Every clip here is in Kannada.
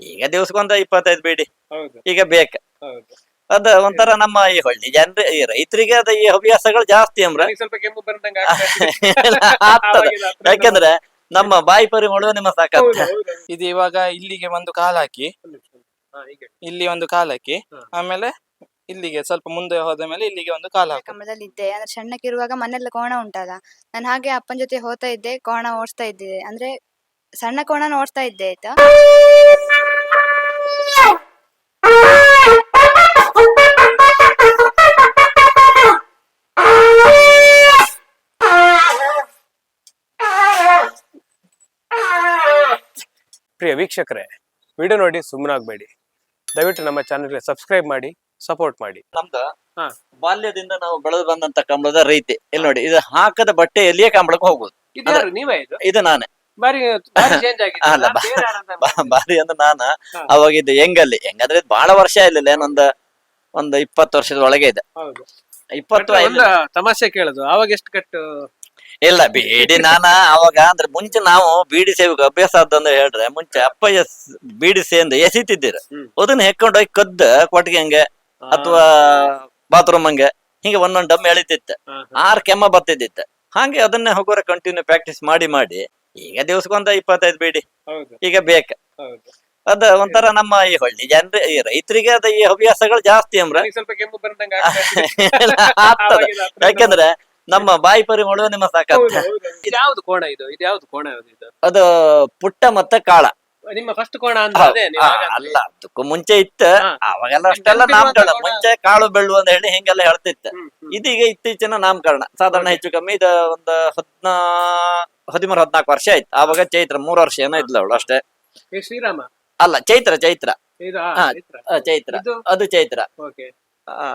ಈಗ ದಿವಸಕ್ಕೊಂದ ಇಪ್ಪತ್ತೈದು ಬೇಡಿ. ಹೌದು. ಈಗ ಬೇಕ. ಹೌದು. ಅದ ಒಂಥರ ನಮ್ಮ ಈ ಹಳ್ಳಿ ಜನರ ಈ ರೈತರಿಗೆ ಅದ ಈ ಹವ್ಯಾಸಗಳು ಜಾಸ್ತಿ ಅಂದ್ರೆ ಸ್ವಲ್ಪ ಕೆಮ್ಮು ಬಂದಂಗ ಆಗ್ತದ. ಯಾಕಂದ್ರೆ ನಮ್ಮ ಬಾಯಿ ಪರಿ ಮಾಡುವ ನಿಮ್ಮ ಸಾಕಾಗ್ತದೆ ಇದು ಇವಾಗ ಇಲ್ಲಿಗೆ ಒಂದು ಕಾಲ್ ಹಾಕಿ. ಇಲ್ಲಿ ಒಂದು ಕಾಲ್ ಹಾಕಿ. ಆಮೇಲೆ ಇಲ್ಲಿಗೆ ಸ್ವಲ್ಪ ಮುಂದೆ ಹೋದ ಮೇಲೆ ಇಲ್ಲಿಗೆ ಒಂದು ಕಾಲ ಹಾಕಿ. ಕಂಬಳದಲ್ಲಿ ಇದ್ದೆ ಅಂದ್ರೆ ಸಣ್ಣಕ್ಕಿರುವಾಗ ಮನೆಯಲ್ಲಿ ಕೋಣ ಉಂಟಲ್ಲ. ನಾನು ಹಾಗೆ ಅಪ್ಪನ ಜೊತೆ ಹೋಗ್ತಾ ಇದ್ದೆ ಕೋಣ ಓಡಿಸ್ತಾ ಇದ್ದೆ. ಅಂದ್ರೆ ಸಣ್ಣ ಕೋಣನ ಓಡಿಸ್ತಾ ಇದ್ದೆ ಆಯ್ತಾ? ಪ್ರಿಯ ವೀಕ್ಷಕರೇ ವಿಡಿಯೋ ನೋಡಿ ಸುಮ್ಮನಾಗಬೇಡಿ ದಯವಿಟ್ಟು ನಮ್ಮ ಚಾನಲ್ಗೆ ಸಬ್ಸ್ಕ್ರೈಬ್ ಮಾಡಿ ಸಪೋರ್ಟ್ ಮಾಡಿ. ನಮ್ದು ಹಾ. ಬಾಲ್ಯದಿಂದ ನಾವು ಬೆಳೆದು ಬಂದಂತ ಕಂಬಳದ ರೀತಿ. ಇಲ್ಲಿ ನೋಡಿ ಇದು ಹಾಕದ ಬಟ್ಟೆ ಎಲ್ಲಿಯೇ ಕಂಬಳಕ್ಕೆ ಹೋಗುದು ಇದ್ಯಾರು ನೀವೇ ಇದು? ಇದು ನಾನೇ. ಬಾರಿ ಚೇಂಜ್ ಅಲ್ಲ, ನಾನ್ ಬಾ- ಬಾ- ಬಾರಿ ಅಂದ್ರೆ ನಾನ ಹಾ. ಅವಾಗ ಇದು ಹೆಂಗಲ್ಲಿ? ಹೆಂಗಂದ್ರೆ ಇದು ಬಹಳ ವರ್ಷ ಇರ್ಲಿಲ್ಲ ಏನೊಂದ ಒಂದ್ ಇಪ್ಪತ್ತು ವರ್ಷದ ಒಳಗೆ ಇದೆ. ಹೌದು. ಇಪ್ಪತ್ತು ತಮಾಷೆ ಕೇಳುದು ಅವಾಗ ಎಷ್ಟು ಕಟ್ಟು? ಇಲ್ಲ ಬೀಡಿ ನಾನ ಅವಾಗ ಅಂದ್ರೆ ಮುಂಚೆ ನಾವು ಬೀಡಿ ಸೇವಕ ಅಭ್ಯಾಸ ಆದಂದ್ರೆ ಹೇಳ್ರೆ ಮುಂಚೆ ಅಪ್ಪಯ್ಯ ಎಸ್ ಬೀಡಿ ಸೇಂದ ಎಸಿತಿದ್ದೀರ ಹ್ಮ್. ಅದನ್ನ ಹೆಕ್ಕೊಂಡು ಹೋಗಿ ಕದ್ದ ಕೊಟ್ಟಿಗೆ ಹಂಗೆ ಅಥವಾ ಬಾತ್ರೂಮ್ ಹಂಗೆ ಹಿಂಗೆ ಒಂದೊಂದ್ ಡಮ್ ಎಳಿತಿತ್ತ. ಹಾ, ಆರ್ ಕೆಮ್ಮ ಬತ್ತಿದ್ದಿತ್ತ ಹಾಗೆ ಅದನ್ನೇ ಹೋಗೋರ ಕಂಟಿನ್ಯೂ ಪ್ರಾಕ್ಟೀಸ್ ಮಾಡಿ ಮಾಡಿ ಈಗ ದಿವ್ಸಕ್ಕೊಂದ ಇಪ್ಪತ್ತೈದು ಬೇಡಿ. ಹೌದು. ಈಗ ಬೇಕ. ಹೌದು. ಅದ ಒಂಥರ ನಮ್ಮ ಈ ಹಳ್ಳಿ ಜನ ಈ ರೈತರಿಗೆ ಅದ ಈ ಹವ್ಯಾಸಗಳು ಜಾಸ್ತಿ ಅಂದ್ರೆ ನನಗೆ ಸ್ವಲ್ಪ ಕೆಮ್ಮು ಬಂದಂಗ ಆಗ್ತದ ಯಾಕಂದ್ರೆ ನಮ್ಮ ಬಾಯಿ ಪರಿಮಳ ನಿಮ್ಮ ಸಾಕತ್ತ ಯಾವ್ದು ಕೋಣ ಇದು? ಇದು ಯಾವ್ದು ಕೋಣ ಯಾವ್ದು ಇದು? ಅದು ಪುಟ್ಟ ಮತ್ತೆ ಕಾಳ. ನಿಮ್ಮ ಫಸ್ಟ್ ಕೋಣ ಅಂತ ಅದೇ ನೀವು ಆ, ಅಲ್ಲ ಅದಕ್ಕೂ ಮುಂಚೆ ಇತ್ತ. ಹಾ. ಅವಾಗೆಲ್ಲ ಅಷ್ಟೆಲ್ಲ ನಾಮಕರಣ. ಮುಂಚೆ ಕಾಳು ಬೆಳ್ಳು ಅಂತ ಹೇಳಿ ಹಿಂಗೆಲ್ಲ ಹೇಳ್ತಿತ್ತ. ಹ್ಮ್, ಹ್ಮ್. ಇದೀಗ ಇತ್ತೀಚಿನ ನಾಮಕರಣ. ಸಾಧಾರಣ ಹೆಚ್ಚು ಕಮ್ಮಿ ಇದ ಒಂದ ಹದ್ನಾ ಹದಿಮೂರು ಹದ್ನಾಲ್ಕು ವರ್ಷ ಆಯ್ತು. ಆವಾಗ ಚೈತ್ರ ಮೂರು ವರ್ಷ ಏನೋ ಇದ್ಲ ಅವಳು ಅಷ್ಟೇ. ಏ ಶ್ರೀರಾಮ? ಅಲ್ಲ ಚೈತ್ರ ಚೈತ್ರ. ಇದು ಹಾ. ಚೈತ್ರ. ಆ, ಚೈತ್ರ. ಇದು? ಅದು ಚೈತ್ರ. ಆ,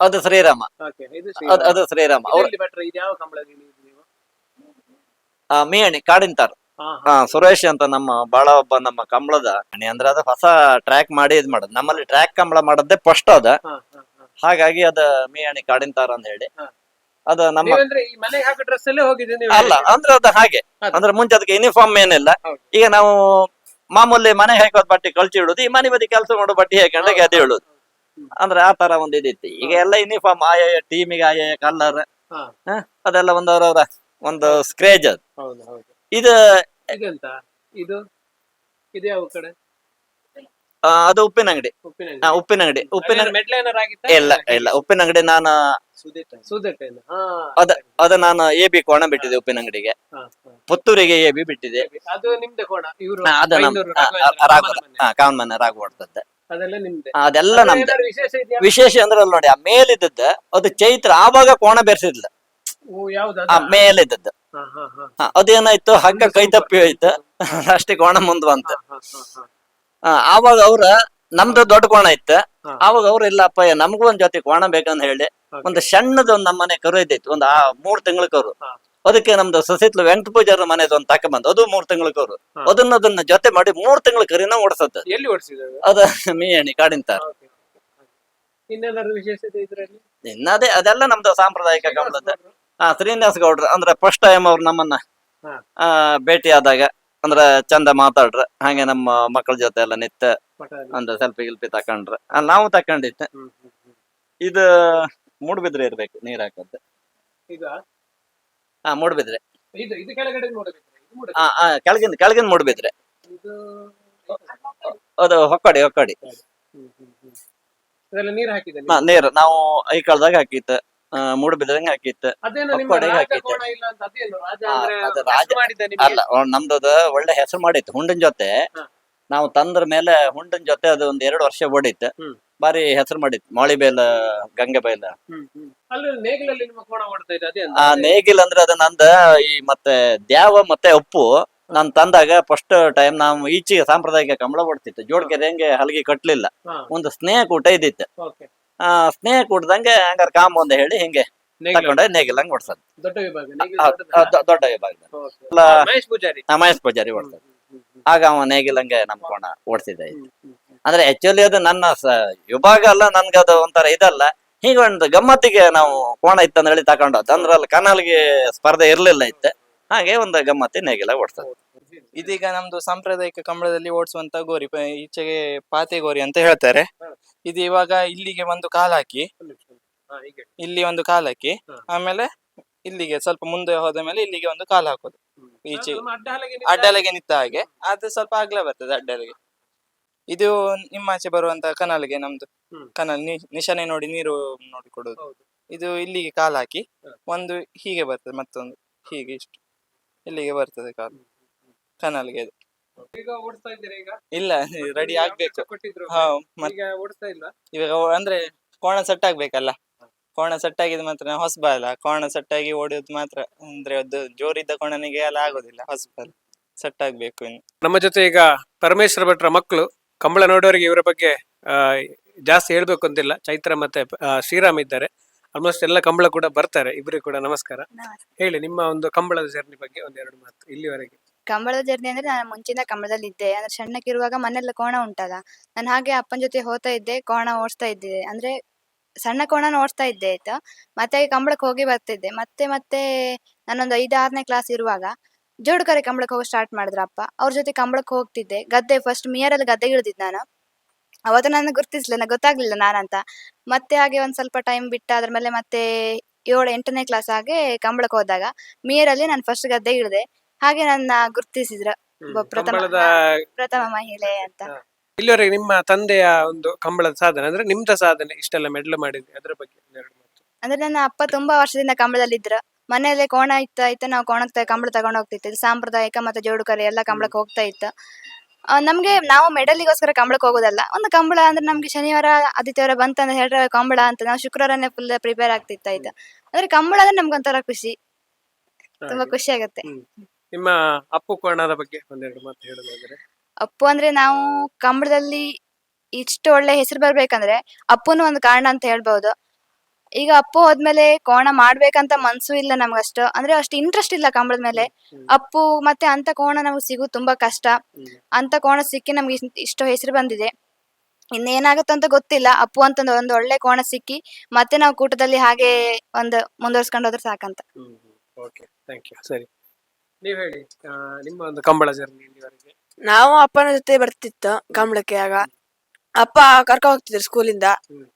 ಅದು ಶ್ರೀರಾಮ. ಇದು ಅದು ಶ್ರೀರಾಮ. ಅದು ಶ್ರೀರಾಮ. ಅವ್ರ ಇದೆಲ್ಲಿ ಭಟ್ರು? ಇದು ಯಾವ ಕಂಬಳದಲ್ಲಿ ನೀವು ಮೇಣಿ ಕಾಡಿಂತಾರ. ಹಾ, ಹಾ. ಸುರೇಶ್ ಅಂತ ನಮ್ಮ ಬಾಳ ಒಬ್ಬ ನಮ್ಮ ಕಂಬಳದ ಮನೆ ಅಂದ್ರೆ ಅದು ಹೊಸ ಟ್ರ್ಯಾಕ್ ಮಾಡಿ ಇದ್ ಮಾಡೋದು. ನಮ್ಮಲ್ಲಿ ಟ್ರ್ಯಾಕ್ ಕಂಬಳ ಮಾಡದ್ದೇ ಫಸ್ಟ್ ಅದ. ಹಾ, ಹಾ, ಹಾ. ಹಾಗಾಗಿ ಅದ ಮೇಯಣಿ ಕಾಡಿಂತಾರ ಅಂತ ಹೇಳಿ. ಹಾ. ಅದ ನಮ್ಮ ನೀವಂದ್ರೆ ಈ ಮನೆಗೆ ಹಾಕೋ ಡ್ರೆಸ್ ಅಲ್ಲೇ ಹೋಗಿದ್ದು ನೀವು? ಅಲ್ಲ ಅಂದ್ರೆ ಅದು ಹಾಗೆ. ಅದು. ಅಂದ್ರೆ ಮುಂಚೆ ಅದಕ್ಕೆ ಯೂನಿಫಾರ್ಮ್ ಏನಿಲ್ಲ. ಹೌದು. ಈಗ ನಾವು ಮಾಮೂಲಿ ಮನೆ ಹಾಕೋದ್ ಬಟ್ಟೆ ಕಳ್ಚಿ ಇಡುದು ಈ ಮನೆ ಬದಿ ಕೆಲಸ ಮಾಡೋ ಬಟ್ಟೆ ಹಾಕೊಂಡೆ ಗೆದ್ದೆ ಹೇಳುದು ಅಂದ್ರೆ ಆ ತರ ಒಂದ್ ಇದಿತ್ತು. ಈಗ ಎಲ್ಲ ಯೂನಿಫಾರ್ಮ್ ಆಯಾಯ ಟೀಮಿಗೆ ಆಯಾಯ ಕಲರ್ ಹಾ. ಅದೆಲ್ಲ ಅವರವರ ಒಂದು ಸ್ಕ್ರೇಜ್ ಅದು. ಹೌದು ಹೌದು. ಇದು ಇದೆಂತ? ಇದು? ಇದು ಯಾವ ಕಡೆ? ಆ, ಅದು ಉಪ್ಪಿನ ಅಂಗಡಿ ಉಪ್ಪಿನ ಉಪ್ಪಿನ ಅಂಗಡಿ ಉಪ್ಪಿನ ಅಂಗಡಿ ಇಲ್ಲ ಇಲ್ಲ. ಉಪ್ಪಿನ ಅಂಗಡಿ ನಾನು ಅದ ಅದ ನಾನು ಎ ಬಿ ಕೋಣ ಬಿಟ್ಟಿದೆ ಉಪ್ಪಿನ ಅಂಗಡಿಗೆ. ಹಾ, ಹಾ. ಪುತ್ತೂರಿಗೆ ಎ ಬಿ ಬಿಟ್ಟಿದೆ ಅದು ನಿಮ್ದೆ ಕೋಣ ಇವರು ರಾಘವೇಂದ್ರ ಮನೆ. ಕಾಮನ್ ಅದೆಲ್ಲ ನಿಮ್ದೆ. ಅದೆಲ್ಲ ಅದ್ರಲ್ಲಿ ನಮ್ದು. ಏನಾದ್ರು ವಿಶೇಷ ಇದೆಯಾ ವಿಶೇಷ ಅಂದ್ರೆ ಅಲ್ಲಿ ನೋಡಿ ಆ ಮೇಲಿದ್ದದ್ದು ಅದು ಚೈತ್ರ ಆವಾಗ ಕೋಣ ಬೆರೆಸಿದ್ಲ. ಓ ಯಾವ್ದು ಆ? ಮೇಲಿದ್ದದ್ದು. ಹಾ, ಹಾ, ಹಾ. ಹಾ, ಅದೇನಾಯ್ತು? ಹಗ್ಗ ಕೈ ತಪ್ಪಿ ಹೋಯ್ತು. ಅಷ್ಟೇ ಕೋಣ ಮುಂದ್ ಬಂತು ಹಾ, ಹಾ, ಹಾ. ಆ, ಆವಾಗ ಅವ್ರ ನಮ್ದು ದೊಡ್ಡ ಕೋಣ ಇತ್ತು. ಹಾ. ಆವಾಗ ಅವ್ರು ಇಲ್ಲಪ್ಪ ನಮಗೂ ಒಂದ್ ಜೊತೆ ಕೋಣ ಬೇಕಂತ ಹೇಳಿ. ಒಂದು ಸಣ್ಣದ ಒಂದ್ ನಮ್ಮನೆ ಕರು ಇದ್ದೈತಿ ಒಂದು ಆ ಮೂರ್ ತಿಂಗಳ ಕರು. ಅದಕ್ಕೆ ನಮ್ದು ಸಸಿತ್ಲು ವೆಂಕಟ ಪೂಜಾರ ಮನೆದು ಒಂದ್ ತಕೊಂಬಂದು. ಅದು ಮೂರ್ ತಿಂಗಳ ಕರು. ಅದನ್ನ ಅದನ್ನ ಜೊತೆ ಮಾಡಿ ಮೂರ್ ತಿಂಗಳ ಕರಿನ ಓಡಿಸತ್ತ ಎಲ್ಲಿ ಓಡಿಸಿದ್ರು ಅದ? ಮೀಯಣಿ ಕಾಡಿಂತಾರ ಇನ್ನೇನಾದ್ರು ವಿಶೇಷತೆ ಇದ್ರಲ್ಲಿ ಇನ್ನದೇ ಅದೆಲ್ಲ ನಮ್ದು ಸಾಂಪ್ರದಾಯಿಕ ಗಮನದ ಹಾ ಶ್ರೀನಿವಾಸ ಗೌಡ್ರ. ಅಂದ್ರೆ ಫಸ್ಟ್ ಟೈಮ್ ಅವ್ರು ನಮ್ಮನ್ನ ಆ ಭೇಟಿ ಆದಾಗ ಅಂದ್ರ ಚಂದ ಮಾತಾಡ್ರ. ಹಾಗೆ ನಮ್ಮ ಮಕ್ಕಳ ಜೊತೆ ಎಲ್ಲ ನಿತ್ತ ಅಂದ್ರೆ ಒಂದು ಸೆಲ್ಫಿ ಗಿಲ್ಪಿ ತಕೊಂಡ್ರ. ನಾವು ಹ್ಮ್. ಇದು ಮೂಡ್ಬಿದ್ರೆ ಇರ್ಬೇಕು ನೀರ್ ಹಾಕದ್ದು? ಹಾ ಮೂಡ್ಬಿದ್ರೆ ಇದು ಇದು ಕೆಳಗಡೆ ನೋಡಬೇಕು ಕೆಳಗಿಂದ ಕೆಳಗಿಂದ ಮೂಡ್ಬಿದ್ರೆ ಇದು ಅದು ಹೊಕ್ಕಡಿ ಹೊಕ್ಕಡಿ ನೀರ್ ಹ್ಮ್, ಹ್ಮ್. ಇದೆಲ್ಲ ನೀರು ಹಾಕಿದೆ ಹಾ, ನೀರು ನಾವು ಐ ಕಾಲದಾಗ ಹಾಕಿತ್ತ ಮೂಡ್ಬಿದ್ರಂಗ ಹಾಕಿತ್ತು ಅದೇನೋ ನಿಮ್ಮ ಹೊಕ್ಕಡೆಗೆ ರಾಜ ಹಾಕಿದ್ದೆ. ಕೋಣ ಇಲ್ಲ ಅಂತ ಅದೇನು ರಾಜ ಹಾ, ಅಂದ್ರೆ ಅದು ಹೆಸ್ರು ರಾಜ- ಮಾಡಿದ್ದ ನಿಮ್ಗೆ? ಅಲ್ಲ ನಮ್ದು ಒಳ್ಳೆ ಹೆಸರು ಮಾಡಿತ್ತು ಹುಂಡಿನ ಜೊತೆ ಹಾ. ನಾವು ತಂದ್ರ ಮೇಲೆ ಹುಂಡನ್ ಜೊತೆ ಅದು ಒಂದ್ ಎರಡು ವರ್ಷ ಓಡಿತ್ತು. ಹ್ಮ್. ಬಾರಿ ಹೆಸರು ಮಾಡಿತ್ತು ಮಾಳಿ ಗಂಗೆಬೈಲ ಗಂಗೆ. ಅಲ್ಲಿ ನೇಗಿಲಲ್ಲಿ ನಿಮ್ಮ ಕೋಣ ಓಡ್ತಾ ಇದೆ ಅದೇ ಆ ನೇಗಿಲ್ ಅಂದ್ರೆ ಅದು ನಂದ ಈ ಮತ್ತೆ ದ್ಯಾವ ಮತ್ತೆ ಉಪ್ಪು ನಾನ್ ತಂದಾಗ ಫಸ್ಟ್ ಟೈಮ್ ನಾವು ಈಚೆಗೆ ಸಾಂಪ್ರದಾಯಿಕ ಕಂಬಳ ಓಡ್ತಿತ್ತು. ಜೋಡ್ಕೆರೆ ಹೆಂಗೆ ಹಲಗಿ ಕಟ್ಲಿಲ್ಲ. ಒಂದು ಸ್ನೇಹ ಕೂಟ ಇದ್ದಿತ್ತು. ಓಕೆ. ಆ ಸ್ನೇಹ ಕೂಟದಂಗೆ ಹಂಗಾರ ಕಾಂಬ ಅಂತ ಹೇಳಿ ಹಿಂಗೆ ನೇಗಿಲ ಹಂಗ ಓಡ್ಸದ್. ದೊಡ್ಡ ವಿಭಾಗ ನೇಗಿಲ ದೊಡ್ಡ ವಿಭಾಗ. Okay. ಹಾ, ಮಹೇಶ್ ಪೂಜಾರಿ. ನಾ ಮಹೇಶ್ ಪೂಜಾರಿ ಓಡ್ಸದ್. ಹ್ಮ್, ಆಗ ಅವ ನೇಗಿಲ್ ಹಂಗೆ ನಮ್ ಕೋಣ ಓಡ್ಸಿದ್ದ ಹ್ಮ್, ಹ್ಮ್, ಹ್ಮ್. ಅಂದ್ರೆ ಆಕ್ಚುಲಿ ಅದು ನನ್ನ ವಿಭಾಗ ಅಲ್ಲ ನನ್ಗದು ಒಂಥರ ಇದಲ್ಲ. ಹೀಗೆ ಒಂದು ಗಮ್ಮತ್ತಿಗೆ ನಾವು ಕೋಣ ಇತ್ತಂದ ಹೇಳಿ ತಗೊಂಡೋದ್ ಅಂದ್ರೆ ಅಲ್ಲಿ ಕನಾಲ್ಗೆ ಸ್ಪರ್ಧೆ ಇರ್ಲಿಲ್ಲ ಇತ್ತ. ಹಾಗೆ ಒಂದು ಗಮ್ಮತ್ತಿ ನೇಗಿಲ ಓಡಿಸ್ತದೆ ಇದೀಗ ನಮ್ದು ಸಾಂಪ್ರದಾಯಿಕ ಕಂಬಳದಲ್ಲಿ ಓಡಿಸುವಂತ ಗೋರಿ ಈಚೆಗೆ ಪಾತೆ ಗೋರಿ ಅಂತ ಹೇಳ್ತಾರೆ. ಇದು ಇವಾಗ ಇಲ್ಲಿಗೆ ಒಂದು ಕಾಲ್ ಹಾಕಿ. ಇಲ್ಲಿ ಒಂದು ಕಾಲ್ ಹಾಕಿ. ಆಮೇಲೆ ಇಲ್ಲಿಗೆ ಸ್ವಲ್ಪ ಮುಂದೆ ಹೋದ ಮೇಲೆ ಇಲ್ಲಿಗೆ ಒಂದು ಕಾಲ್ ಹಾಕೋದು. ಈಚೆ ಅಡ್ಡಲೆಗೆ ನಿಂತ ಹಾಗೆ. ಅದು ಸ್ವಲ್ಪ ಅಗ್ಲ ಬರ್ತದೆ ಅಡ್ಡಲೆಗೆ ಇದು ನಿಮ್ಮಾಚೆ ಬರುವಂತ ಕನಾಲಿಗೆ ನಮ್ದು. ಕನಲ್ ನಿಶಾನೆ ನೋಡಿ ನೀರು ನೋಡಿ ಕೊಡೋದು. ಇದು ಇಲ್ಲಿಗೆ ಕಾಲ್ ಹಾಕಿ ಒಂದು ಹೀಗೆ ಬರ್ತದೆ ಮತ್ತೊಂದು ಹೀಗೆ ಇಷ್ಟು. ಇಲ್ಲಿಗೆ ಬರ್ತದೆ ಕಾಲ್. ಕನಲ್ಗೆ ಈಗ ಇಲ್ಲ ರೆಡಿ ಆಗ್ಬೇಕು. ಹಾ ಇವಾಗ ಅಂದ್ರೆ ಕೋಣ ಸೆಟ್ ಆಗ್ಬೇಕಲ್ಲ. ಕೋಣ ಸೆಟ್ ಆಗಿದ್ ಮಾತ್ರ ಹೊಸಬ ಅಲ್ಲ ಕೋಣ ಸೆಟ್ ಆಗಿ ಓಡಿದ್ ಮಾತ್ರ ಅಂದ್ರೆ ಅದು ಜೋರಿದ್ದ ಕೋಣನಿಗೆ ಎಲ್ಲ ಆಗೋದಿಲ್ಲ ಹೊಸಬ ಸೆಟ್ ಆಗ್ಬೇಕು ಇನ್ನು. ನಮ್ಮ ಜೊತೆ ಈಗ ಪರಮೇಶ್ವರ ಭಟ್ರ ಮಕ್ಕಳು ಕಂಬಳ ನೋಡೋರಿಗೆ ಇವರ ಬಗ್ಗೆ ಆ, ಜಾಸ್ತಿ ಹೇಳ್ಬೇಕು ಅಂತಿಲ್ಲ. ಚೈತ್ರ ಮತ್ತೆ ಆ, ಶ್ರೀರಾಮ್ ಇದ್ದಾರೆ. ಆಲ್ಮೋಸ್ಟ್ ಎಲ್ಲ ಕಂಬಳ ಕೂಡ ಬರ್ತಾರೆ. ಇಬ್ಬರಿಗೂ ಕೂಡ ನಮಸ್ಕಾರ. ಹೇಳಿ ನಿಮ್ಮ ಒಂದು ಕಂಬಳದ ಜರ್ನಿ ಬಗ್ಗೆ ಒಂದೆರಡು ಮಾತು ಇಲ್ಲಿವರೆಗೆ. ಕಂಬಳದ ಜರ್ನಿ ಅಂದ್ರೆ ನಾನು ಮುಂಚಿಂದ ಕಂಬಳದಲ್ಲಿ ಇದ್ದೆ. ಅಂದ್ರೆ ಸಣ್ಣಕ್ಕಿರುವಾಗ ಮನೆಯಲ್ಲ ಕೋಣ ಉಂಟಲ್ಲ? ನಾನು ಹಾಗೆ ಅಪ್ಪನ ಜೊತೆ ಹೋಗ್ತಾ ಇದ್ದೆ ಕೋಣ ಓಡಿಸ್ತಾ ಇದ್ದೆ. ಅಂದ್ರೆ ಸಣ್ಣ ಕೋಣ ನೋಡ್ತಾ ಇದ್ದೆ ಆಯ್ತಾ? ಮತ್ತೆ ಕಂಬಳಕ್ಕೆ ಹೋಗಿ ಬರ್ತಿದ್ದೆ. ಮತ್ತೆ ಮತ್ತೆ ನಾನೊಂದು ಐದು ಆರನೇ ಕ್ಲಾಸ್ ಇರುವಾಗ ಜೋಡುಕರೆ ಕಂಬಳಕ್ಕೆ ಹೋಗಿ ಸ್ಟಾರ್ಟ್ ಮಾಡಿದ್ರ ಅಪ್ಪ. ಅವ್ರ ಜೊತೆ ಕಂಬಳಕ್ಕೆ ಹೋಗ್ತಿದ್ದೆ. ಗದ್ದೆ ಫಸ್ಟ್ ಮಿಯರಲ್ಲಿ ಗದ್ದೆ ಇಳಿದಿದ್ದು ನಾನು. ಅವತ್ತು ನನ್ನ ಗುರ್ತಿಸ್ಲಿಲ್ಲ ನನಗೆ ಗೊತ್ತಾಗ್ಲಿಲ್ಲ ನಾನಂತ. ಮತ್ತೆ ಹಾಗೆ ಒಂದ್ ಸ್ವಲ್ಪ ಟೈಮ್ ಬಿಟ್ಟ ಅದ್ರ ಮೇಲೆ ಮತ್ತೆ ಏಳು ಎಂಟನೇ ಕ್ಲಾಸ್ ಹಾಗೆ ಕಂಬಳಕ್ಕೆ ಹೋದಾಗ ಮಿಯರಲ್ಲಿ ನಾನು ಫಸ್ಟ್ ಗದ್ದೆ ಇಳಿದೆ. ಹಾಗೆ ನನ್ನ ಗುರ್ತಿಸಿದ್ರ ಪ್ರಥಮ ಪ್ರಥಮ ಮಹಿಳೆ ಅಂತ. ಇಲ್ಲಿವರೆಗೆ ನಿಮ್ಮ ತಂದೆಯ ಒಂದು ಕಂಬಳದ ಸಾಧನೆ ಅಂದ್ರೆ ನಿಮ್ದ ಸಾಧನೆ ಇಷ್ಟೆಲ್ಲ ಮೆಡಲ್ ಮಾಡಿದ್ರಿ ಅದ್ರ ಬಗ್ಗೆ ಒಂದೆರಡು ಮಾತು. ಅಂದ್ರೆ ನನ್ನ ಅಪ್ಪ ತುಂಬಾ ವರ್ಷದಿಂದ ಕಂಬಳದಲ್ಲಿ ಇದ್ರ ಮನೆಯಲ್ಲೇ ಕೋಣ ಇತ್ತ ಇತ್ತ ನಾವು ಕೋಣಕ್ಕೆ ಕಂಬಳ ತಗೊಂಡು ಹೋಗ್ತಿತ್ತು. ಇದು ಸಾಂಪ್ರದಾಯಿಕ ಮತ್ತೆ ಜೋಡುಕರೆ ಎಲ್ಲ ಕಂಬಳಕ್ಕೆ ಹೋಗ್ತಾ ಇತ್ತು. ಆ, ನಮ್ಗೆ ನಾವು ಮೆಡಲಿಗೋಸ್ಕರ ಕಂಬಳಕ್ಕೆ ಹೋಗೋದಲ್ಲ. ಒಂದು ಕಂಬಳ ಅಂದ್ರೆ ನಮ್ಗೆ ಶನಿವಾರ ಆದಿತ್ಯವಾರ ಬಂತಂದ್ರೆ ಹೇಳಿದ್ರೆ ಕಂಬಳ ಅಂತ ನಾವು ಶುಕ್ರವಾರನೇ ಫುಲ್ ಪ್ರಿಪೇರ್ ಆಗ್ತಿತ್ತ ಇದ್ದ. ಅಂದ್ರೆ ಕಂಬಳ ಅಂದ್ರೆ ನಮ್ಗೊಂಥರ ಖುಷಿ. ತುಂಬಾ ಖುಷಿ ಆಗುತ್ತೆ. ಹ್ಮ್. ನಿಮ್ಮ ಅಪ್ಪು ಕೋಣದ ಬಗ್ಗೆ ಒಂದೆರಡು ಮಾತು ಹೇಳೋದಾದ್ರೆ. ಅಪ್ಪು ಅಂದ್ರೆ ನಾವು ಕಂಬಳದಲ್ಲಿ ಇಷ್ಟು ಒಳ್ಳೆ ಹೆಸರು ಬರ್ಬೇಕಂದ್ರೆ ಅಪ್ಪುನು ಒಂದು ಕಾರಣ ಅಂತ ಹೇಳ್ಬಹುದು ಈಗ ಅಪ್ಪು ಹೋದ್ಮೇಲೆ ಕೋಣ ಮಾಡ್ಬೇಕಂತ ಮನ್ಸು ಇಲ್ಲ ನಮ್ಗಷ್ಟು. ಅಂದ್ರೆ ಅಷ್ಟು ಇಂಟ್ರೆಸ್ಟ್ ಇಲ್ಲ ಕಂಬಳದ ಮೇಲೆ. ಅಪ್ಪು ಮತ್ತೆ ಅಂತ ಕೋಣ ನಮ್ಗೆ ಸಿಗು ತುಂಬಾ ಕಷ್ಟ. ಅಂತ ಕೋಣ ಸಿಕ್ಕಿ ನಮ್ಗೆ ಇಷ್ಟ್- ಹೆಸರು ಬಂದಿದೆ. ಇನ್ನೇನಾಗುತ್ತೆ ಅಂತ ಗೊತ್ತಿಲ್ಲ. ಅಪ್ಪು ಅಂತ ಒಂದು ಒಳ್ಳೆ ಕೋಣ ಸಿಕ್ಕಿ ಮತ್ತೆ ನಾವು ಕೂಟದಲ್ಲಿ ಹಾಗೆ ಒಂದು ಮುಂದುವರ್ಸ್ಕೊಂಡು ಹೋದ್ರೆ ಸಾಕಂತ. ಓಕೆ ಥ್ಯಾಂಕ್ ಯು ಸರಿ. ನೀವ್ ಹೇಳಿ ಆ, ನಿಮ್ಮ ಒಂದು ಕಂಬಳ ಜರ್ನಿ ಇಲ್ಲಿವರೆಗೆ. ನಾವು ಅಪ್ಪನ ಜೊತೆ ಬರ್ತಿತ್ತು ಕಂಬಳಕ್ಕೆ ಆಗ. ಅಪ್ಪ ಕರ್ಕ ಹೋಗ್ತಿದ್ರು ಸ್ಕೂಲಿಂದ ಹ್ಮ್.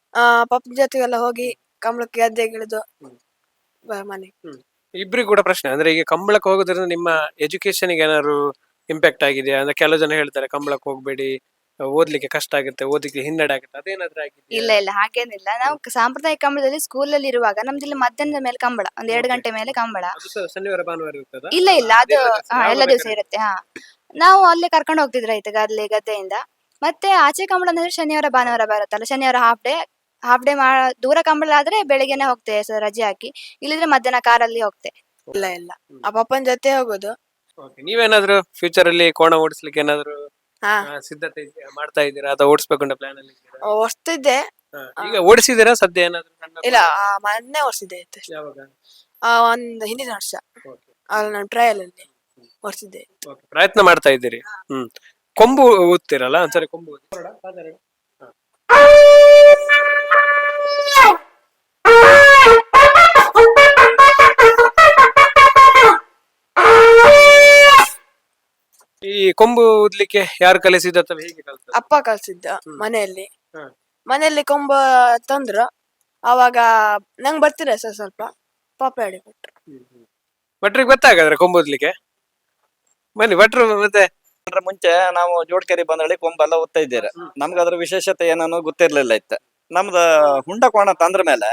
ಪಪ್ಪನ ಜೊತೆಗೆಲ್ಲ ಹೋಗಿ ಕಂಬಳಕ್ಕೆ ಗದ್ದೆಗೆ ಇಳಿದು ಹ್ಮ್. ಬ- ಮನೆ. ಇಬ್ರಿಗೂ ಕೂಡ ಪ್ರಶ್ನೆ ಅಂದ್ರೆ ಈಗ ಕಂಬಳಕ್ಕೆ ಹೋಗೋದ್ರಿಂದ ನಿಮ್ಮ ಎಜುಕೇಶನ್ಗೆ ಏನಾದ್ರು ಇಂಪ್ಯಾಕ್ಟ್ ಆಗಿದೆಯಾ ಅಂದ್ರೆ ಕೆಲವು ಜನ ಹೇಳ್ತಾರೆ ಕಂಬಳಕ್ಕೆ ಹೋಗ್ಬೇಡಿ ಓದ್ಲಿಕ್ಕೆ ಕಷ್ಟ ಆಗುತ್ತೆ ಓದಲಿಕ್ಕೆ ಹಿನ್ನಡೆ ಆಗುತ್ತೆ ಅದೇನಾದ್ರೂ ಆಗಿದೆ ಇಲ್ಲ ಇಲ್ಲ ಹಾಗೇನಿಲ್ಲ. ನಾವು ಸಾಂಪ್ರದಾಯಿಕ ಕಂಬಳದಲ್ಲಿ ಸ್ಕೂಲಲ್ಲಿ ಇರುವಾಗ ನಮ್ದಿಲ್ಲಿ ಮಧ್ಯಾಹ್ನದ ಮೇಲೆ ಕಂಬಳ ಒಂದ್ ಎರಡು ಗಂಟೆ ಮೇಲೆ ಕಂಬಳ. ಶನಿವಾರ ಭಾನುವಾರ ಇರ್ತದೆ ಇಲ್ಲ ಇಲ್ಲ ಅದು ಎಲ್ಲ ದಿವಸ, ಹಾ, ಎಲ್ಲ ದಿವಸ ಇರುತ್ತೆ ಹಾ. ನಾವು ಅಲ್ಲೇ ಕರ್ಕೊಂಡು ಹೋಗ್ತಿದ್ರು ಆಯ್ತು ಗದ್ಲೆ ಗದ್ದೆಯಿಂದ. ಮತ್ತೆ ಆಚೆ ಕಂಬಳ ಅಂದ್ರೆ ಶನಿವಾರ ಭಾನುವಾರ ಬರುತ್ತಲ್ಲ ಶನಿವಾರ ಹಾಫ್ ಡೇ ಹಾಫ್ ಡೇ ಮಾ ದೂರ ಕಂಬಳ ಆದ್ರೆ ಬೆಳಿಗ್ಗೆನೆ ಹೋಗ್ತೇವೆ ಸರ್ ರಜೆ ಹಾಕಿ. ಇಲ್ಲಿದ್ರೆ ಮಧ್ಯಾಹ್ನ ಕಾರಲ್ಲಿ ಹೋಗ್ತೆ ಇಲ್ಲ ಇಲ್ಲ. ಆ ಪಪ್ಪನ ಜೊತೆ ಹೋಗೋದು. Okay. ನೀವೇನಾದ್ರೂ ಫ್ಯೂಚರ್ ಅಲ್ಲಿ ಕೋಣ ಓಡಿಸ್ಲಿಕ್ಕೆ ಏನಾದ್ರು ಹಾ. ಆ, ಸಿದ್ಧತೆ ಇದೆಯಾ? ಮಾಡ್ತಾ ಇದ್ದೀರಾ? ಅಥವಾ ಓಡಿಸ್ಬೇಕು ಅಂತ ಪ್ಲಾನ್ ಅಲ್ಲಿ ಇದ್ದೀರಾ? ಓಡಿಸ್ತಿದ್ದೆ. ಹಾ. ಈಗ ಓಡಿಸಿದ್ದೀರಾ? ಸದ್ಯ ಏನಾದ್ರು ಸಣ್ಣ ಇಲ್ಲ ಆ ಮೊನ್ನೆ ಓಡಿಸಿದ್ದೆ ಯಾವಾಗ? ಆ ಒಂದ್ ಹಿಂದಿನ ವರ್ಷ. Okay. ನಾನು ಟ್ರಯಲ್ ಅಲ್ಲಿ ಓಡಿಸಿದ್ದೆ. Okay. ಪ್ರಯತ್ನ ಮಾಡ್ತಾ ಇದ್ದೀರಿ. ಹ್ಮ್. ಕೊಂಬು ಊದ್ತಿರಲ್ಲ ಒಂದ್ಸರಿ ಕೊಂಬು ಊದಿ. ಈ ಕೊಂಬು ಊದ್ಲಿಕ್ಕೆ ಯಾರು ಕಲಿಸಿದ ಅಥವಾ ಹೇಗೆ ಕಲಿತ ಅಪ್ಪ ಕಲ್ಸಿದ್ದ ಹ್ಮ್. ಮನೆಯಲ್ಲಿ. ಹಾ. ಮನೆಯಲ್ಲಿ ಕೊಂಬ ತಂದ್ರ. ಅವಾಗ ನಂಗೆ ಬರ್ತೀರ ಸರ್ ಸ್ವಲ್ಪ. ಪಾಪ ಹೇಳಿ ಕೊಟ್ರು. ಭಟ್ರಿಗೆ ಗೊತ್ತಾಗಾದ್ರೆ ಕೊಂಬು ಊದ್ಲಿಕ್ಕೆ ಬನ್ನಿ ಭಟ್ರು ಮತ್ತೆ ಅದ್ರ ಮುಂಚೆ ನಾವು ಜೋಡ್ಕರಿ ಬಂದಳಿ ಕೊಂಬೆಲ್ಲ ಓದ್ತಾ ಇದ್ದೀರ ನಮ್ಗೆ ಅದ್ರ ವಿಶೇಷತೆ ಏನನ್ನೋ ಗೊತ್ತಿರ್ಲಿಲ್ಲ ಇತ್ತು. ನಮ್ದು ಹುಂಡ ಕೋಣ ತಂದ್ರ ಮೇಲೆ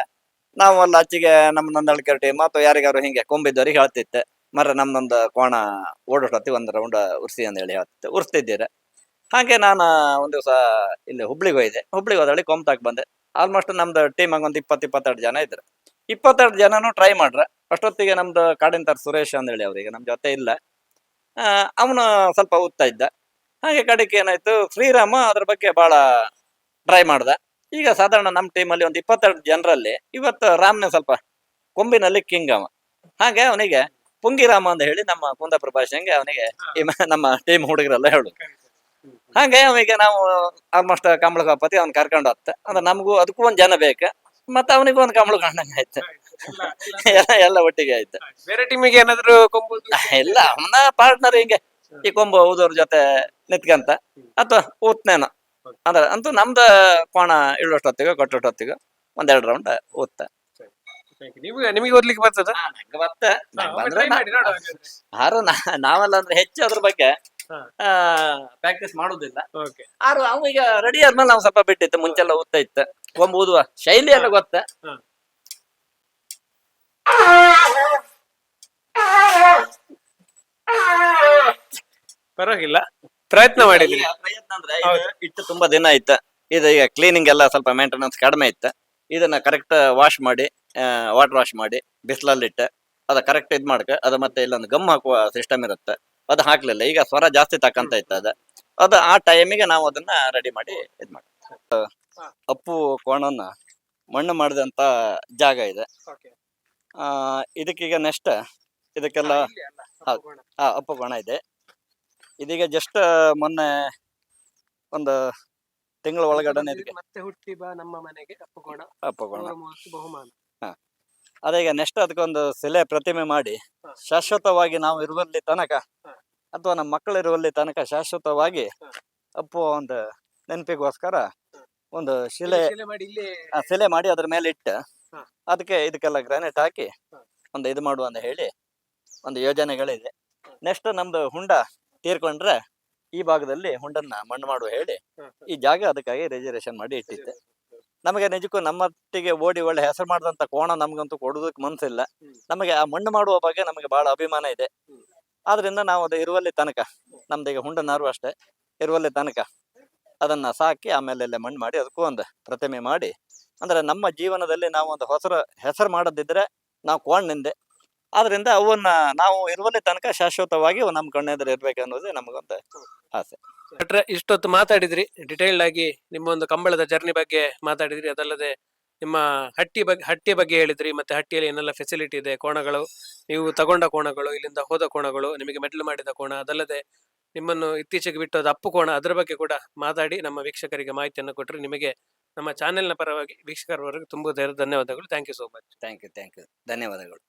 ನಾವು ಅಲ್ಲಿ ಅಚ್ಚಿಗೆ ನಮ್ಮ ನಂದಳ್ಕೆರೆ ಟೀಮ್ ಅಥವಾ ಯಾರಿಗಾರು ಹಿಂಗೆ ಕೊಂಬಿದ್ದವ್ರಿಗೆ ಹೇಳ್ತಿತ್ತೆ. ಮರ ನಮ್ದೊಂದು ಕೋಣ ಓಡೋಟತ್ತಿ ಒಂದು ರೌಂಡ್ ಉರ್ಸಿ ಅಂತ ಹೇಳಿ ಹೇಳ್ತಿತ್ತೆ ಉರ್ಸ್ತಿದ್ದೀರ. ಹಾಗೆ ನಾನು ಒಂದ್ ದಿವಸ ಇಲ್ಲಿ ಹುಬ್ಳಿಗೆ ಹೋಯ್ದೆ. ಹುಬ್ಳಿಗೆ ಹೋದಳಿ ಕೊಂಬತಾಕ್ ಬಂದೆ. ಆಲ್ಮೋಸ್ಟ್ ನಮ್ದು ಟೀಮ್ ಒಂದು ಇಪ್ಪತ್ತು, ಇಪ್ಪತ್ತೆರಡು ಜನ ಇದ್ರು. ಇಪ್ಪತ್ತೆರಡು ಜನನು ಟ್ರೈ ಮಾಡ್ರ. ಅಷ್ಟೊತ್ತಿಗೆ ನಮ್ದು ಕಾಡಿನ ಸುರೇಶ್ ಅಂತ ಹೇಳಿ ಅವ್ರಿಗೆ ನಮ್ಮ ಜೊತೆ ಇಲ್ಲ. ಅವನು ಸ್ವಲ್ಪ ಓದ್ತಾ ಇದ್ದ. ಹಾಗೆ ಕಡೆಗೆ ಏನಾಯ್ತು, ಶ್ರೀರಾಮ ಅದ್ರ ಬಗ್ಗೆ ಬಹಳ ಟ್ರೈ ಮಾಡ್ದ. ಈಗ ಸಾಧಾರಣ ನಮ್ಮ ಟೀಮಲ್ಲಿ ಒಂದು ಇಪ್ಪತ್ತೆರಡು ಜನರಲ್ಲಿ ಇವತ್ತು ರಾಮ್ನೆ ಸ್ವಲ್ಪ ಕೊಂಬಿನಲ್ಲಿ ಕಿಂಗ್ ಅವ. ಹಾಗೆ ಅವನಿಗೆ ಪುಂಗಿರಾಮ ಅಂತ ಹೇಳಿ ನಮ್ಮ ಕುಂದಾಪುರ ಭಾಷೆಂಗೆ ಅವನಿಗೆ ನಮ್ಮ ಟೀಮ್ ಹುಡುಗರೆಲ್ಲ ಹೇಳು ಹಂಗೆ ಅವನಿಗೆ ನಾವು ಆಲ್ಮೋಸ್ಟ್ ಕಂಬಳ ಕಾಪತಿ ಅವ್ನ ಕರ್ಕೊಂಡು ಹೋಗ್ತ. ಅಂದ್ರೆ ನಮಗೂ ಅದಕ್ಕೂ ಒಂದ್ ಜನ ಬೇಕು. ಮತ್ತೆ ಅವನಿಗೂ ಒಂದು ಕಂಬಳ ಕಂಡಂಗೆ ಆಯ್ತು ಎಲ್ಲ ಎಲ್ಲ ಒಟ್ಟಿಗೆ ಆಯ್ತು. ಬೇರೆ ಟೀಮಿಗೆ ಏನಾದ್ರು ಕೊಂಬು ಇಲ್ಲ ಅವನ ಪಾರ್ಟ್ನರ್ ಹಿಂಗೆ ಈ ಕೊಂಬು ಊದೋರ್ ಜೊತೆ ನಿತ್ಕಂತ. ಅಥವಾ ಊತ್ನೇನ. ಅಂದ್ರೆ ಅಂತೂ ನಮ್ದು ಕೋಣ ಇಳುವಷ್ಟೊತ್ತಿಗೆ ಕೊಟ್ಟೊತ್ತಿಗೆ ಒಂದೆರಡು ರೌಂಡ್ ಊತ್ತ. ನೀವು ನಿಮಗೆ ಓದ್ಲಿಕ್ಕೆ ಬರ್ತದ? ನಂಗೆ ಮತ್ತೆ ನಂಗ್ ಬಂದ್ರೆ ನಾ- ಆರು ನಾ- ನಾವೆಲ್ಲ ಅಂದ್ರೆ ಹೆಚ್ಚು ಅದ್ರ ಬಗ್ಗೆ ಹಾ. ಪ್ರಾಕ್ಟೀಸ್ ಮಾಡುದಿಲ್ಲ. ಓಕೆ ಆರು ಅವ ಈಗ ರೆಡಿ ಆದ್ಮೇಲೆ ನಾವು ಸ್ವಲ್ಪ ಬಿಟ್ಟಿತ್ತು ಮುಂಚೆಲ್ಲ ಓದ್ತಾ ಇತ್ತು. ಕೊಂಬು ಓದುವ. ಶೈಲಿ ಎಲ್ಲ ಗೊತ್ತ? ಹಾ. ಪರವಾಗಿಲ್ಲ. ಪ್ರಯತ್ನ ಮಾಡಿದ್ರಿ. ಈಗ ಪ್ರಯತ್ನ ಅಂದ್ರೆ ಇದು ಇಟ್ಟು ತುಂಬಾ ದಿನ ಆಯ್ತು. ಇದು ಈಗ ಕ್ಲೀನಿಂಗ್ ಎಲ್ಲ ಸ್ವಲ್ಪ ಮೇಂಟೆನೆನ್ಸ್ ಕಡಿಮೆ ಇತ್ತು. ಇದನ್ನ ಕರೆಕ್ಟ್ ವಾಶ್ ಮಾಡಿ ವಾಟರ್ ವಾಶ್ ಮಾಡಿ ಬಿಸಿಲಲ್ಲಿಟ್ಟು ಅದ ಕರೆಕ್ಟ್ ಇದು ಮಾಡ್ಕ ಅದು ಮತ್ತೆ ಇಲ್ಲೊಂದು ಗಮ್ ಹಾಕುವ ಸಿಸ್ಟಮ್ ಇರುತ್ತೆ. ಅದು ಹಾಕ್ಲಿಲ್ಲ ಈಗ ಸ್ವರ ಜಾಸ್ತಿ ತಕ್ಕಂತ ಇತ್ತು ಅದ. ಅದು ಆ ಟೈಮಿಗೆ ನಾವು ಅದನ್ನ ರೆಡಿ ಮಾಡಿ ಇದ್ ಮಾಡಿ ಅಪ್ಪು ಕೋಣನ ಮಣ್ಣು ಮಾಡಿದಂತ ಜಾಗ ಇದೆ. ಆ ಇದಕ್ಕೀಗ ನೆಕ್ಸ್ಟ್ ಇದಕ್ಕೆಲ್ಲ ಅಪ್ಪು ಕೋಣ. ಇದೆ. ಇದೀಗ ಜಸ್ಟ್ ಮೊನ್ನೆ ಒಂದು ತಿಂಗಳ ಒಳಗಡೆ ಇದಕ್ಕೆ. ಮತ್ತೆ ಹುಟ್ಟಿ ಬಾ ನಮ್ಮ ಮನೆಗೆ ಅಪ್ಪಗೋಣ. ಅಪ್ಪಗೋಣ. ಬಹುಮಾನ. ಅದೀಗ ನೆಕ್ಸ್ಟ್ ಅದಕ್ಕೊಂದು ಶಿಲೆ ಪ್ರತಿಮೆ ಮಾಡಿ ಶಾಶ್ವತವಾಗಿ ನಾವು ಇರುವಲ್ಲಿ ತನಕ. ಅಥವಾ ನಮ್ಮ ಮಕ್ಕಳು ಇರುವಲ್ಲಿ ತನಕ ಶಾಶ್ವತವಾಗಿ. ಅಪ್ಪು ಒಂದು ನೆನಪಿಗೋಸ್ಕರ ಒಂದು ಶಿಲೆ ಶಿಲೆ ಮಾಡಿ ಇಲ್ಲಿ ಆ ಶಿಲೆ ಮಾಡಿ ಅದ್ರ ಮೇಲೆ ಇಟ್ಟು ಅದಕ್ಕೆ ಇದಕ್ಕೆಲ್ಲ ಗ್ರಾನೈಟ್ ಹಾಕಿ. ಒಂದು ಇದು ಮಾಡುವ ಅಂತ ಹೇಳಿ ಒಂದು ಯೋಜನೆಗಳಿದೆ. ನೆಕ್ಸ್ಟ್ ನಮ್ದು ಹುಂಡ ತೀರ್ಕೊಂಡ್ರೆ ಈ ಭಾಗದಲ್ಲಿ ಹುಂಡನ್ನ ಮಣ್ಣು ಮಾಡುವ ಹೇಳಿ ಈ ಜಾಗ ಅದಕ್ಕಾಗಿ ರಿಸರ್ವೇಶನ್ ಮಾಡಿ ಇಟ್ಟಿದ್ದೆ. ನಮಗೆ ನಿಜಕ್ಕೂ ನಮ್ಮೊಟ್ಟಿಗೆ ಓಡಿ ಒಳ್ಳೆ ಹೆಸರು ಮಾಡಿದಂತ ಕೋಣ ನಮ್ಗಂತೂ ಕೊಡೋದಕ್ಕೆ ಮನ್ಸಿಲ್ಲ. ನಮಗೆ ಆ ಮಣ್ಣು ಮಾಡುವ ಬಗ್ಗೆ ನಮಗೆ ಬಹಳ ಅಭಿಮಾನ ಇದೆ. ಆದ್ರಿಂದ ನಾವು ಅದು ಇರುವಲ್ಲಿ ತನಕ ನಮ್ದು ಈಗ ಹುಂಡನಾರು ಅಷ್ಟೇ ಇರುವಲ್ಲಿ ತನಕ ಅದನ್ನ ಸಾಕಿ ಆಮೇಲೆ ಎಲ್ಲ ಮಣ್ಣು ಮಾಡಿ ಅದಕ್ಕೂ ಒಂದು ಪ್ರತಿಮೆ ಮಾಡಿ ಅಂದ್ರೆ ನಮ್ಮ ಜೀವನದಲ್ಲಿ ನಾವು ಒಂದು ಹೊಸರ ಹೆಸರು ಮಾಡದಿದ್ರೆ ನಾವು ಕೋಣ್ನಿಂದೆ ಆದ್ರಿಂದ ಅವನ್ನ ನಾವು ಇರುವಲ್ಲಿ ತನಕ ಶಾಶ್ವತವಾಗಿ ಅವು ನಮ್ಮ ಕಣ್ಣೆದುರು ಇರ್ಬೇಕು ಅನ್ನೋದೇ ನಮಗೊಂದು ಆಸೆ. ಭಟ್ರೆ ಇಷ್ಟೊತ್ತು ಮಾತಾಡಿದ್ರಿ. ಡಿಟೇಲ್ಡ್ ಆಗಿ ನಿಮ್ಮ ಒಂದು ಕಂಬಳದ ಜರ್ನಿ ಬಗ್ಗೆ ಮಾತಾಡಿದ್ರಿ. ಅದಲ್ಲದೆ ನಿಮ್ಮ ಹಟ್ಟಿ ಬಗ್ಗೆ ಹಟ್ಟಿ ಬಗ್ಗೆ ಹೇಳಿದ್ರಿ. ಮತ್ತೆ ಹಟ್ಟಿಯಲ್ಲಿ ಏನೆಲ್ಲ ಫೆಸಿಲಿಟಿ ಇದೆ ಕೋಣಗಳು ನೀವು ತಗೊಂಡ ಕೋಣಗಳು ಇಲ್ಲಿಂದ ಹೋದ ಕೋಣಗಳು ನಿಮಗೆ ಮೆಟ್ಲು ಮಾಡಿದ ಕೋಣ ಅದಲ್ಲದೆ ನಿಮ್ಮನ್ನು ಇತ್ತೀಚೆಗೆ ಬಿಟ್ಟೋದ ಅಪ್ಪು ಕೋಣ ಅದರ ಬಗ್ಗೆ ಕೂಡ ಮಾತಾಡಿ ನಮ್ಮ ವೀಕ್ಷಕರಿಗೆ ಮಾಹಿತಿಯನ್ನು ಕೊಟ್ಟರೆ ನಿಮಗೆ ನಮ್ಮ ಚಾನೆಲ್ನ ಪರವಾಗಿ ವೀಕ್ಷಕರವರೆಗೆ ತುಂಬ ಧನ್ಯವಾದಗಳು. Thank you so much thank you thank you ಧನ್ಯವಾದಗಳು.